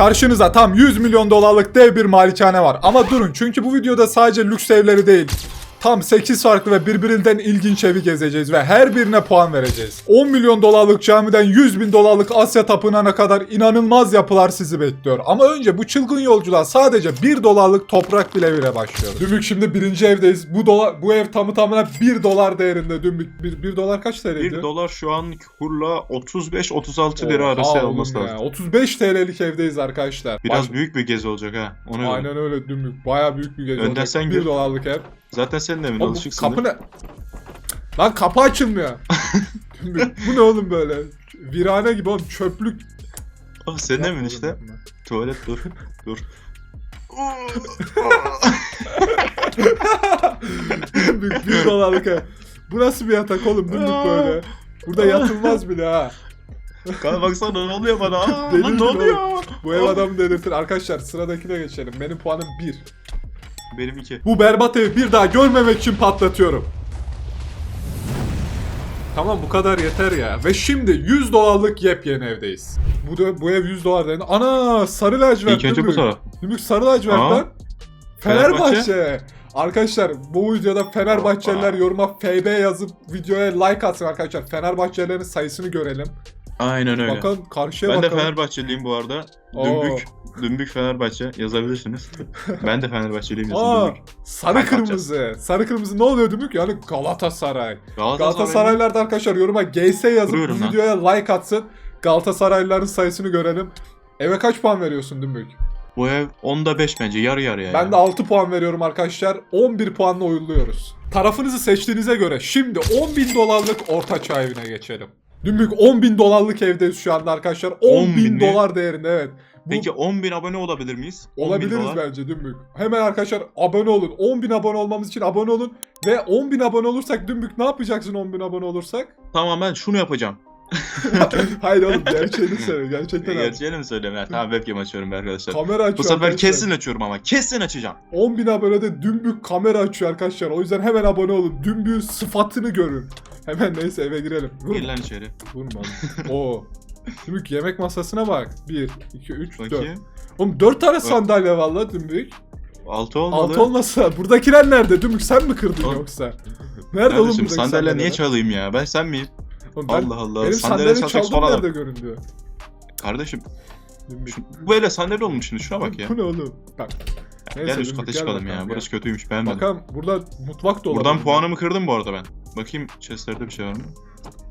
karşınıza tam 100 milyon dolarlık dev bir malikane var. Ama durun çünkü bu videoda sadece lüks evleri değil. Tam 8 farklı ve birbirinden ilginç evi gezeceğiz ve her birine puan vereceğiz. 10 milyon dolarlık camiden 100 bin dolarlık Asya tapınağına kadar inanılmaz yapılar sizi bekliyor. Ama önce bu çılgın yolculuğa sadece 1 dolarlık toprak bir evine başlıyoruz. Dümük şimdi birinci evdeyiz. Bu dolar, bu ev tamı tamına 1 dolar değerinde. Dümük 1, 1 dolar kaç TL? 1 dolar şu an kurla 35-36 lira arası olması lazım. 35 TL'lik evdeyiz arkadaşlar. Biraz Baş- büyük bir gezi olacak ha. Göre. Aynen öyle dümük. Baya büyük bir gezi Önden olacak. sen 1 gir. dolarlık ev. Zaten senin evin Oğlum alışıksın. kapı ne? Lan kapı açılmıyor. Bu ne oğlum böyle? Virane gibi oğlum çöplük. Abi senin evin işte. yapma. Tuvalet dur. Dur. Dümük 1 dolarlık. Bu nasıl bir yatak oğlum dümük böyle? Burada yatılmaz bile ha. Kanka baksana ne oluyor bana? Aa, lan ne oluyor? Bu ev adamı delirtir. Arkadaşlar sıradakine geçelim. Benim puanım 1. Benim iki. Bu berbat evi bir daha görmemek için patlatıyorum. Tamam bu kadar yeter ya. Ve şimdi 100 dolarlık yepyeni evdeyiz. Bu da bu ev 100 dolar dedi. Ana sarı lacivert. İlk önce bu taraf. Dümük sarı lacivert lan. Fenerbahçe. Fenerbahçe. Arkadaşlar bu videoda Fenerbahçeliler yoruma FB yazıp videoya like atsın arkadaşlar. Fenerbahçelilerin sayısını görelim. Aynen öyle. Bakalım karşıya ben de bakalım. Fenerbahçeliyim bu arada. Oo. Dümbük. Dümbük Fenerbahçe yazabilirsiniz. ben de Fenerbahçeliyim yazın Aa, Dümbük. sarı kırmızı. Sarı kırmızı ne oluyor Dümük? Yani Galatasaray. Galatasaray. Galatasaraylılar da arkadaşlar yoruma GS yazıp Vuruyorum bu lan. videoya like atsın. Galatasaraylıların sayısını görelim. Eve kaç puan veriyorsun Dümbük? Bu ev 10'da 5 bence yarı yarıya. Ben ya. de 6 puan veriyorum arkadaşlar. 11 puanla oyuluyoruz. Tarafınızı seçtiğinize göre şimdi 10 bin dolarlık orta çağ evine geçelim. Dümbük 10 bin dolarlık evdeyiz şu anda arkadaşlar. 10, 10 bin bin dolar değerinde evet. Bu Peki 10.000 abone olabilir miyiz? 10.000 olabiliriz bence Dümbük. Hemen arkadaşlar abone olun. 10 bin abone olmamız için abone olun. Ve 10 bin abone olursak Dümbük ne yapacaksın 10 bin abone olursak? Tamam ben şunu yapacağım. Hayır oğlum gerçeğini söyle. Gerçekten. Gerçeğini mi söyleyeyim? Ha, tamam webcam açıyorum arkadaşlar. Kamera açıyor Bu sefer arkadaşlar. kesin açıyorum ama. Kesin açacağım. 10 bin abonede dümbük kamera açıyor arkadaşlar. O yüzden hemen abone olun. Dümbüğün sıfatını görün. Hemen neyse eve girelim. Gir Vurma. lan içeri. Vurma. Oo. Dümbük yemek masasına bak. 1, 2, 3, 4. Bakayım. Oğlum 4 tane sandalye var la dümbük. 6 olmadı. 6 olmasa. Buradakiler nerede? Dümbük sen mi kırdın Oğlum. yoksa? Nerede Kardeşim oğlum buradaki sandalye niye çalayım ya? Ben sen miyim? Oğlum ben, Allah Allah. Benim Sandalye çalacak çaldığım son adam. nerede göründü? Kardeşim Dümbük. şu, böyle sandalye olmuş şimdi şuna bak ya. Bu ne oğlum? Bak. Neyse, Gel üst Dümbük, kata çıkalım bakalım, ya. Burası kötüymüş beğenmedim. Bakalım burada mutfak dolabı. Buradan mı? puanımı kırdım bu arada ben. Bakayım chestlerde bir şey var mı?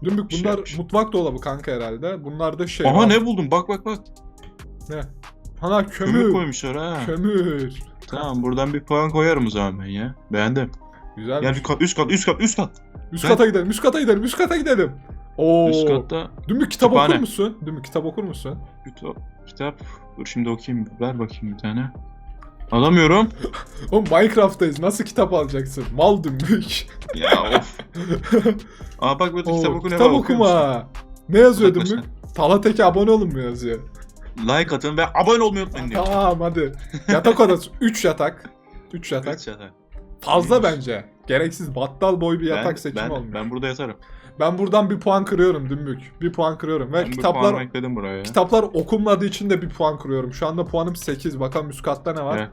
Dümbük şey bunlar yapmış. mutfak dolabı kanka herhalde. Bunlar da şey. Aha var. ne buldum bak bak bak. Ne? Ana Kömür, kömür. koymuşlar ha. Kömür. Tamam buradan bir puan koyarım o zaman ben ya. Beğendim. Güzel. Bir kat, üst kat üst kat üst kat. üst ben- kata gidelim. Üst kata gidelim. Üst kata gidelim. Oo. Üst katta Dümbük kitap Kütüphane. okur musun? Dümbük kitap okur musun? kitap, kitap. Dur şimdi okuyayım. Ver bakayım bir tane. Alamıyorum. Oğlum Minecraft'tayız. Nasıl kitap alacaksın? Mal dümbük. Ya of. Aa bak burada Oo, kitap oku ne kitap okuma. Ne yazıyor dümbük? Talateke abone olun mu yazıyor? Like atın ve abone olmayı unutmayın diyor. Tamam hadi. Yatak odası 3 yatak. 3 yatak. Kaç yatak? Fazla İyiymiş. bence. Gereksiz battal boy bir yatak ben, seçimi ben, olmuş. ben burada yatarım. Ben buradan bir puan kırıyorum dümbük. Bir puan kırıyorum. Ve Ben kitaplar puanımı ekledim buraya. kitaplar okunmadığı için de bir puan kırıyorum. Şu anda puanım 8. Bakalım üst katta ne var? Evet.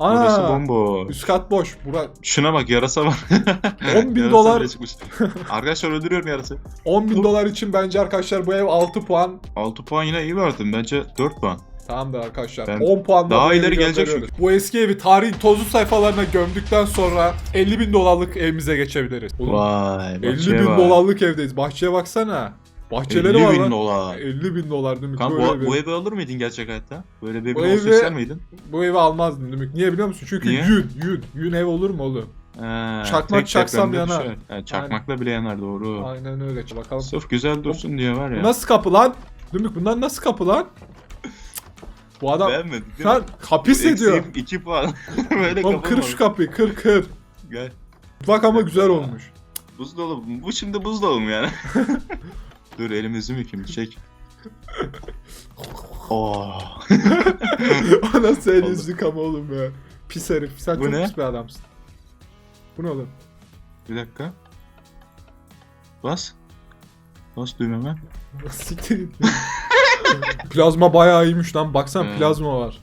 Burası Ana! bomboş. Üst kat boş. Bura Şuna bak yarasa var. 10 bin dolar-. Arkadaşlar öldürüyorum yarası. 10 bin dolar için bence arkadaşlar bu ev 6 puan. 6 puan yine iyi verdin. Bence 4 puan. Tamamdır arkadaşlar. Ben- 10 puan daha bu ileri gelecek gönderiyoruz. Bu eski evi tarihin tozlu sayfalarına gömdükten sonra 50 bin dolarlık evimize geçebiliriz. Oğlum, Vay 50 bin dolarlık evdeyiz. Bahçeye baksana. Bahçeleri 50 var bin lan. dolar. 50 bin dolar değil mi? Kanka Böyle bu, bu evi alır mıydın gerçek hayatta? Böyle bir Bu evi- ister miydin? Bu evi almazdım demek. Niye biliyor musun? Çünkü Niye? yün, yün. Yün ev olur mu oğlum? He, Çakmak tek çaksam yanar. düşer. He, çakmakla bile yanar doğru. Aynen öyle. Bakalım. Sırf güzel dursun diye var Bu ya. nasıl kapı lan? Dümük bunlar nasıl kapı lan? Bu adam Beğenmedin değil an mi? hapis ediyor. Eksiğim 2 puan. Böyle Oğlum kır şu kapıyı kır kır. Gel. Bak ama güzel olmuş. Buzdolabı. Bu şimdi buzdolabı mı yani? Dur elimizi mi kim çek. Oh. o nasıl el Oldu. yüzlük ama oğlum ya. Pis herif. Sen Bu çok ne? pis bir adamsın. Bu ne oğlum? Bir dakika. Bas. Bas düğmeme. Siktir git. Plazma bayağı iyiymiş lan. Baksana Evet. plazma var.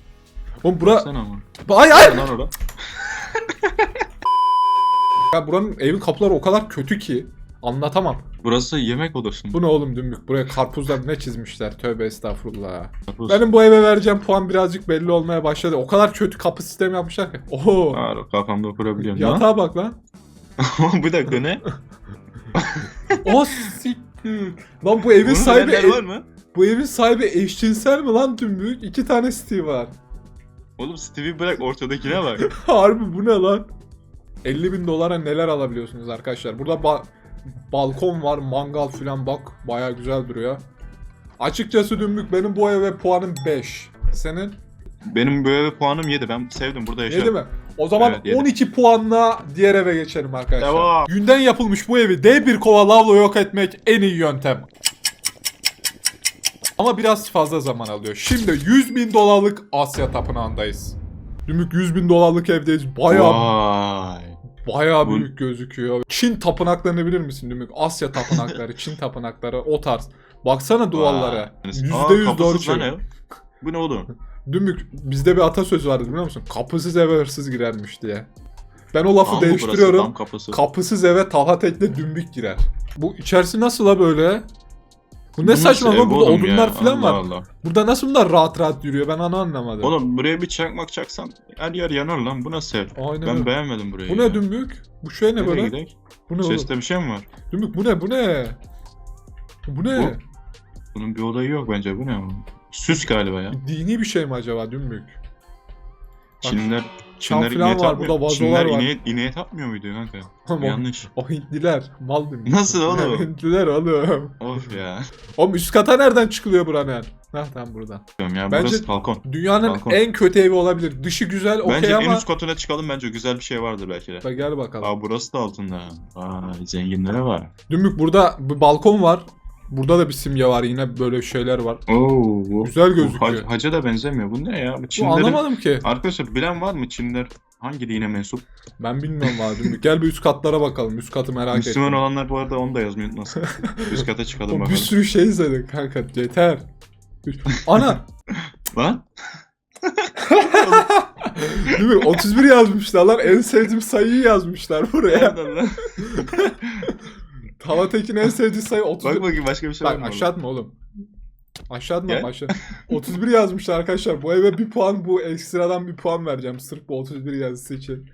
Oğlum bura... Baksana ama. Ay ay! Lan orada. Ya buranın evin kapıları o kadar kötü ki. Anlatamam. Burası yemek odası mı? Bu ne oğlum dümbük? Buraya karpuzlar ne çizmişler? Tövbe estağfurullah. Karpuz. Benim bu eve vereceğim puan birazcık belli olmaya başladı. O kadar kötü kapı sistemi yapmışlar ki. Oho. Var, kafamda kurabiliyorum. Lan. Yatağa bak lan. bir dakika ne? O siktir. Lan bu evin Bunun sahibi bilenler var mı? Bu evin sahibi eşcinsel mi lan dümbük? İki tane Steve var. Oğlum Steve'i bırak ortadakine bak. Harbi bu ne lan? 50 bin dolara neler alabiliyorsunuz arkadaşlar. Burada ba- balkon var, mangal filan bak. Baya güzel duruyor. Açıkçası dümbük benim bu eve puanım 5. Senin? Benim bu eve puanım 7. Ben sevdim burada yaşarım. 7 mi? O zaman Evet, yedi. 12 puanla diğer eve geçelim arkadaşlar. Devam. Günden yapılmış bu evi D1 kova lavla yok etmek en iyi yöntem. Ama biraz fazla zaman alıyor. Şimdi 100 bin dolarlık Asya tapınağındayız. Dümük 100 bin dolarlık evdeyiz. Bayağı Vay. bayağı büyük gözüküyor. Çin tapınaklarını bilir misin Dümük? Asya tapınakları, Çin tapınakları o tarz. Baksana duvarlara. Vay. Yüzde Aa, yüz doğru ev. Bu ne oğlum? Dümük bizde bir atasözü vardı biliyor musun? Kapısız eve hırsız girermiş diye. Ben o lafı burası, değiştiriyorum. tam kapısı. Kapısız eve taha tekle dümbük girer. Bu içerisi nasıl la böyle? Bu ne Bu saçma lan burada oğlum odunlar falan var. Allah. Burada nasıl bunlar rahat rahat yürüyor ben onu anlamadım. Oğlum buraya bir çakmak çaksan her yer yanar lan. Bu nasıl ev? Aynen Ben öyle. beğenmedim burayı. Bu ya. ne dümbük? Bu şey ne Nereye böyle? gidelim? Bu ne oğlum? Seste bir şey mi var? Dümbük bu ne bu ne? Bu ne? Bunun bir olayı yok bence. Bu ne oğlum? Süs galiba ya. Dini bir şey mi acaba dümbük? Çinliler Çam falan ineğe var tapmıyor. burada vazolar Çinliler var. ineğe, ineğe tapmıyor muydu kanka? Ama Yanlış. O Hintliler. Mal dümbük. Nasıl oğlum? Hintliler oğlum. Of ya. Oğlum üst kata nereden çıkılıyor buranın? Tamam buradan. Bilmiyorum ya Bence- burası balkon. Dünyanın Balkon. en kötü evi olabilir. Dışı güzel Bence okey en ama... üst katına çıkalım bence güzel bir şey vardır belki de. Bak Gel bakalım. Aa burası da altında. Vay zenginlere var. Dümbük burada bir balkon var. Burada da bir simge var yine böyle şeyler var. Oo bu. Güzel bu gözüküyor. hac- hacca da benzemiyor. Bu ne ya? Bu Bu Çinlerin... anlamadım ki. Arkadaşlar bilen var mı Çinler hangi dine mensup? Ben bilmiyorum abi. Gel bir üst katlara bakalım. Üst katı merak Müslüman ettim. olanlar bu arada onu da yazmayı unutmasın. Üst kata çıkalım Oğlum, bir bakalım. sürü şey izledik kanka. Yeter. Ana! Lan? Dümbük 31 yazmışlar lan. En sevdiğim sayıyı yazmışlar buraya. Talatekin en sevdiği sayı 31. Bak bakayım başka bir şey var Bak mı? aşağı atma oğlum. Aşağı atma Gel. aşağı. 31 yazmışlar arkadaşlar. Bu eve bir puan bu ekstradan bir puan vereceğim. Sırf bu 31 yazısı için.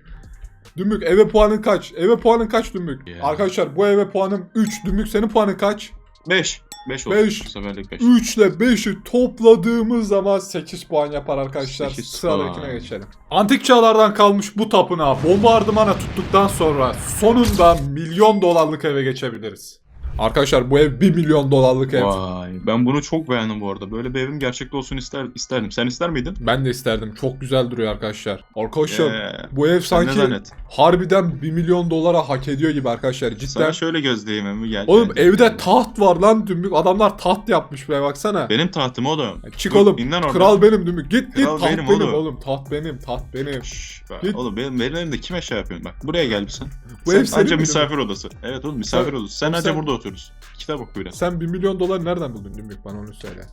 Dümük eve puanın kaç? Eve puanın kaç Dümük? Ya. Arkadaşlar bu eve puanım 3. Dümük senin puanın kaç? 5. 5 oldu. Beş. Bu seferlik 5. 3 ile 5'i topladığımız zaman 8 puan yapar arkadaşlar. 8 Sıradakine geçelim. Antik çağlardan kalmış bu tapınağı bombardımana tuttuktan sonra sonunda milyon dolarlık eve geçebiliriz. Arkadaşlar bu ev 1 milyon dolarlık ev. Vay. Ben bunu çok beğendim bu arada. Böyle bir evim gerçekte olsun ister, isterdim. Sen ister miydin? Ben de isterdim. Çok güzel duruyor arkadaşlar. Arkadaşlar Ee, bu ev sen ne sanki zannet? harbiden 1 milyon dolara hak ediyor gibi arkadaşlar. Cidden. Sana şöyle gözleyeyim? Gel. Oğlum evde taht var lan dümbük. Adamlar taht yapmış buraya baksana. Benim tahtım oğlum. Çık Dur, oğlum. in lan oradan. Kral benim dümbük. Git git Kral taht benim benim, oğlum. oğlum. Taht benim. Taht benim. Şşş, bak, Git. Oğlum benim, benim evimde kime şey yapıyorsun? Bak buraya gel bir sen. Bu sen ev senin anca mi misafir odası. Evet oğlum misafir Sen- odası. Sen anca sen- burada oturursun. Kitap oku biraz. Sen 1 milyon dolar nereden buldun dümbük? Bana onu söyle.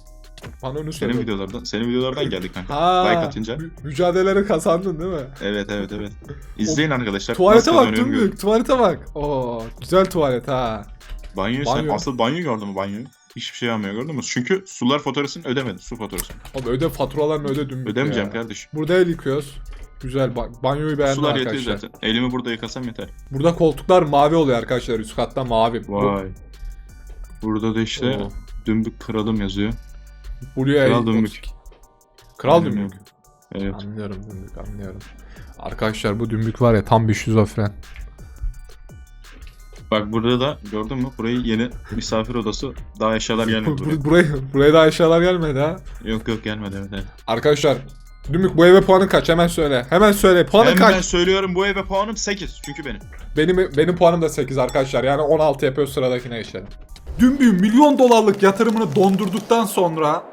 Bana onu söyle. Senin videolardan, senin videolardan geldik kanka. Ha, Like atınca. mü- mücadeleleri kazandın değil mi? Evet evet evet. İzleyin arkadaşlar. Tuvalete bak dümbük. Tuvalete bak. Oo, güzel tuvalet ha. Banyoyu Banyo. sen asıl banyo gördün mü banyoyu? Hiçbir şey almıyor gördün mü? Çünkü sular faturasını ödemedin. Su faturasını. Oğlum öde faturalarını öde dümbük Ödemeyeceğim ya. kardeşim. Burada el yıkıyoruz. Güzel ba- banyoyu beğendim Sular arkadaşlar. yetiyor zaten. Elimi burada yıkasam yeter. Burada koltuklar mavi oluyor arkadaşlar. Üst katta mavi. Vay. Burada da işte Oo. dümbük kralım yazıyor. Blue Kral dümbük. Kral dümbük. öyle. Evet. Anlıyorum dümbük anlıyorum. Arkadaşlar bu dümbük var ya tam bir şizofren. Bak burada da gördün mü? Burayı yeni misafir odası. Daha eşyalar gelmedi buraya. bu- buraya, buraya da eşyalar gelmedi ha. Yok yok gelmedi evet. evet. Arkadaşlar Dümbük bu eve puanın kaç? Hemen söyle. Hemen söyle. Puanın Hem ben kaç? söylüyorum bu eve puanım 8. Çünkü benim. Benim benim puanım da 8 arkadaşlar. Yani 16 yapıyor sıradakine geçelim. Dümbük'ün milyon dolarlık yatırımını dondurduktan sonra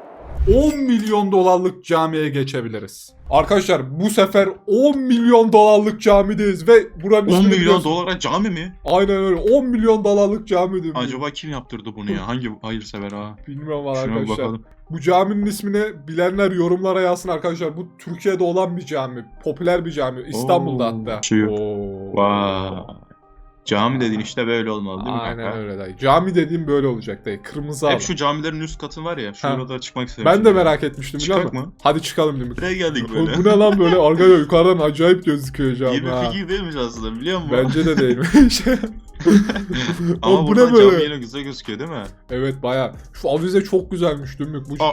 10 milyon dolarlık camiye geçebiliriz. Arkadaşlar bu sefer 10 milyon dolarlık camideyiz ve buranın 10 ismini milyon biliyorsun. dolara cami mi? Aynen öyle 10 milyon dolarlık cami mi? Acaba kim yaptırdı bunu ya? Hangi hayırsever ha? Bilmiyorum Şuna arkadaşlar. bakalım. Bu caminin ismini bilenler yorumlara yazsın arkadaşlar. Bu Türkiye'de olan bir cami. Popüler bir cami. İstanbul'da Oo, hatta. şey. Oo. Vay. Cami dediğin işte böyle olmalı değil mi Aynen kanka? öyle dayı. Cami dediğim böyle olacak dayı. Kırmızı Hep halı. şu camilerin üst katı var ya. Ha. Şurada çıkmak istedim. Ben de merak etmiştim biliyor Çıkak musun? mı? Hadi çıkalım demek. Buraya geldik Bu, böyle. bu ne lan böyle? Arkadaşlar yukarıdan acayip gözüküyor cami ha. fikir değilmiş aslında biliyor musun? Bence de değilmiş. Ama Oğlum bu buradan ne cami böyle? yine güzel gözüküyor değil mi? evet baya. Şu avize çok güzelmiş Dümük. Bu, Aa.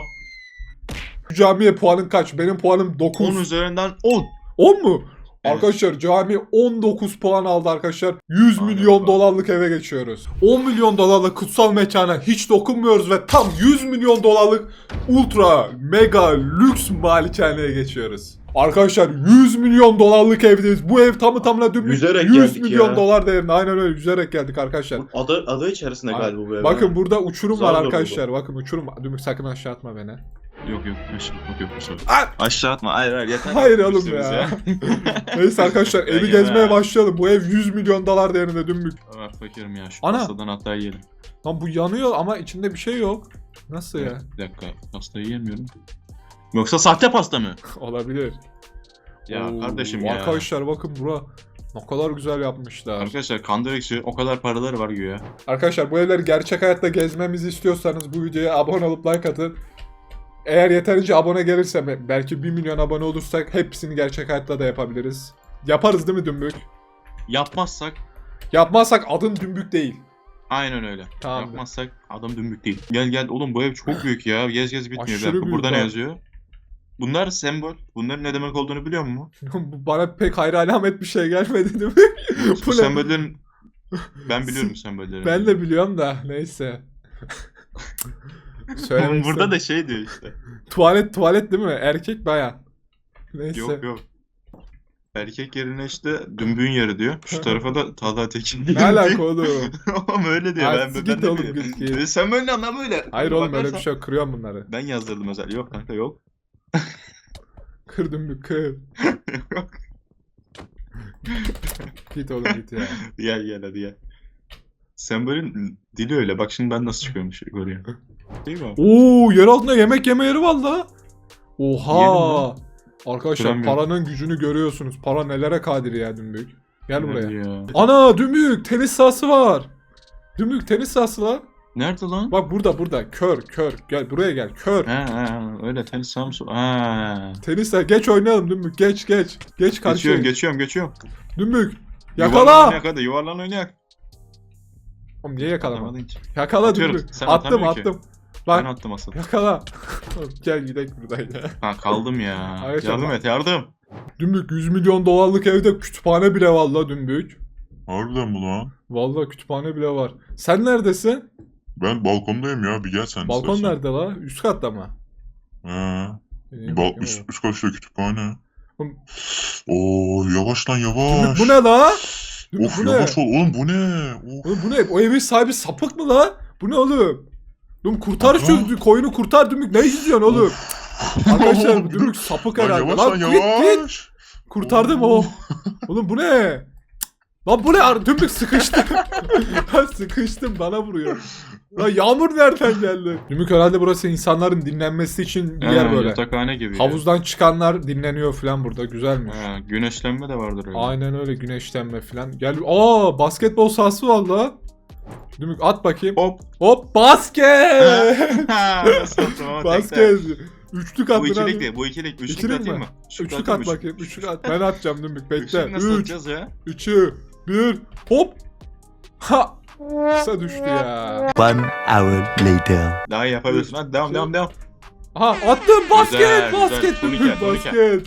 bu camiye puanın kaç? Benim puanım 9. 10 üzerinden 10. 10 mu? Evet. Arkadaşlar cami 19 puan aldı arkadaşlar. 100 Aynen milyon bak. dolarlık eve geçiyoruz. 10 milyon dolarlık kutsal mekana hiç dokunmuyoruz ve tam 100 milyon dolarlık ultra mega lüks malikaneye geçiyoruz. Arkadaşlar 100 milyon dolarlık evdeyiz. Bu ev tamı tamına dün Yüzerek 100 geldik milyon ya. dolar değerinde. Aynen öyle yüzerek geldik arkadaşlar. Ada, ada içerisinde galiba bu ev. Bakın burada uçurum var Zar da arkadaşlar. Bakın uçurum. Dümük sakın aşağı atma beni. Yok yok aşağı yok sefer. Aa! Aşağı atma hayır hayır yeter. Hayır oğlum Üstümüz ya. Neyse arkadaşlar evi gezmeye başlayalım. Bu ev 100 milyon dolar değerinde Dümük. Ömer fakirim ya şu Ana. pastadan hatta yiyelim. Lan bu yanıyor ama içinde bir şey yok. Nasıl ya? Bir dakika pastayı yiyemiyorum. Yoksa sahte pasta mı? Olabilir. Ya Oo, kardeşim ya. Arkadaşlar bakın bura ne kadar güzel yapmışlar. Arkadaşlar Kandırekçi o kadar paraları var güya. Arkadaşlar bu evleri gerçek hayatta gezmemizi istiyorsanız bu videoya abone olup like atın. Eğer yeterince abone gelirse belki 1 milyon abone olursak hepsini gerçek hayatta da yapabiliriz. Yaparız değil mi Dümbük? Yapmazsak Yapmazsak adın Dümbük değil. aynen öyle. Tamam. Yapmazsak adam dümbük değil. Gel gel oğlum bu ev çok büyük ya. Gez gez bitmiyor. Bir Aşırı dakika, büyük Burada ne abi. yazıyor? Bunlar sembol. Bunların ne demek olduğunu biliyor musun? Bu Bana pek hayra alamet bir şey gelmedi değil mi? Bu Bu ne? sembollerin... Ben biliyorum sembolleri. Ben de biliyorum da neyse. Söylemek burada da şey diyor işte. Tuvalet tuvalet değil mi? Erkek bayan. Neyse. Yok yok. Erkek yerine işte dümbüğün yeri diyor. Şu tarafa da Talha Tekin Ne alaka oğlum? Oğlum öyle diyor. Ben, git ben de oğlum, git, git. E, Sen böyle anlam öyle. Hayır oğlum öyle Bakarsan- bir şey yok. Kırıyorum bunları. Ben yazdırdım özel. Yok kanka yok. Kırdım bir kır. git oğlum git ya. gel gel hadi gel. Sembolün dili öyle. Bak şimdi ben nasıl çıkıyormuş oraya. Değil mi? Oo yer altında yemek yeme yeri var la. Oha. Arkadaşlar Duramıyorum. paranın gücünü görüyorsunuz. Para nelere kadir ya Dümbük. Gel buraya. Ya. Ana Dümbük tenis sahası var. Dümbük tenis sahası la. Nerede lan? Bak burada burada. Kör kör. Gel buraya gel. Kör. Ha, ha, öyle tenis sahası. Ha. Tenis sahası. Geç oynayalım Dümbük. Geç geç. Geç karşıya. Geçiyorum geçiyorum geçiyorum. Dümbük. Yuvarlan Yakala. oynayak hadi yuvarlan oynayak. Oğlum niye yakalamadın? Atamadın. Yakala Atıyorum, Dümbük. sen Attım ki. attım. Ben Bak attım asıl. yakala. Gel gidelim buradan ya. Ha kaldım ya. Arkadaşlar yardım et yardım. Dümbük 100 milyon dolarlık evde kütüphane bile var la Dümbük. Harbiden mi lan? Vallahi kütüphane bile var. Sen neredesin? Ben balkondayım ya bir gel sen Balkon istersen. nerede la? Üst katta mı? He. Bal bakayım üst, üst kaçta kütüphane. Oo yavaş lan Dümbük yavaş. bu ne la? Dümbük Of bu ne? yavaş ol oğlum bu ne? Of. Oğlum bu ne? O evin sahibi sapık mı la? Bu ne oğlum? Oğlum kurtar şu koyunu kurtar Dümbük. Ne izliyorsun oğlum? Arkadaşlar Dümbük sapık Lan herhalde. yavaş Lan lan git git. yavaş. Kurtardım o. Oğlum bu ne? Lan bu ne? Dümbük sıkıştı. Lan sıkıştım bana vuruyor. Lan yağmur nereden geldi? Dümbük herhalde burası insanların dinlenmesi için bir yer Ha, böyle. Yatakhane gibi. ya. Havuzdan çıkanlar dinleniyor falan burada. Güzelmiş. Ha, güneşlenme de vardır öyle. Aynen öyle güneşlenme falan. Gel. Aa basketbol sahası var la. Dümük at bakayım. Hop. Hop basket. Basket. Üçlük Bu attın ikilik değil, bu ikilik. Üçlük, İkilik atayım mı? Üçlük Üçlük at bakayım. Üçlük at. Ben atacağım Dümük. Bekle. Üçlük nasıl Üç. atacağız ya? 2, 1, hop. Ha. Kısa düştü ya. One hour later. Daha iyi yapabilirsin. Hadi devam devam devam. Ha attım basket Güzel, güzel. basket turnike. basket.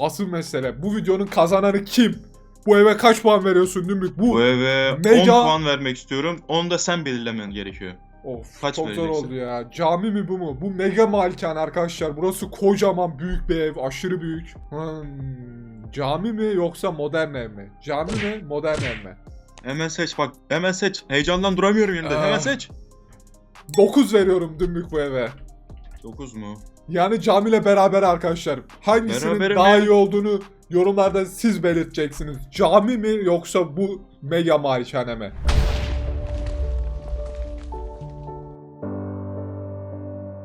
Asıl mesele bu videonun kazananı kim? Bu eve kaç puan veriyorsun Dümük? Bu, Bu eve 10 Mega- puan vermek istiyorum. Onu da sen belirlemen gerekiyor. Of Kaç çok zor vereceksin? oldu ya. Cami mi bu mu? Bu mega malikane arkadaşlar. Burası kocaman büyük bir ev. Aşırı büyük. Hmm, cami mi yoksa modern ev mi? Cami mi modern ev mi? Hemen seç bak. Hemen seç. Heyecandan duramıyorum yerinde. Aa. Hemen seç. 9 veriyorum Dümbük bu eve. 9 mu? Yani camiyle beraber arkadaşlar. Hangisinin Beraberim daha ya. iyi olduğunu yorumlarda siz belirteceksiniz. Cami mi yoksa bu mega malikane mi?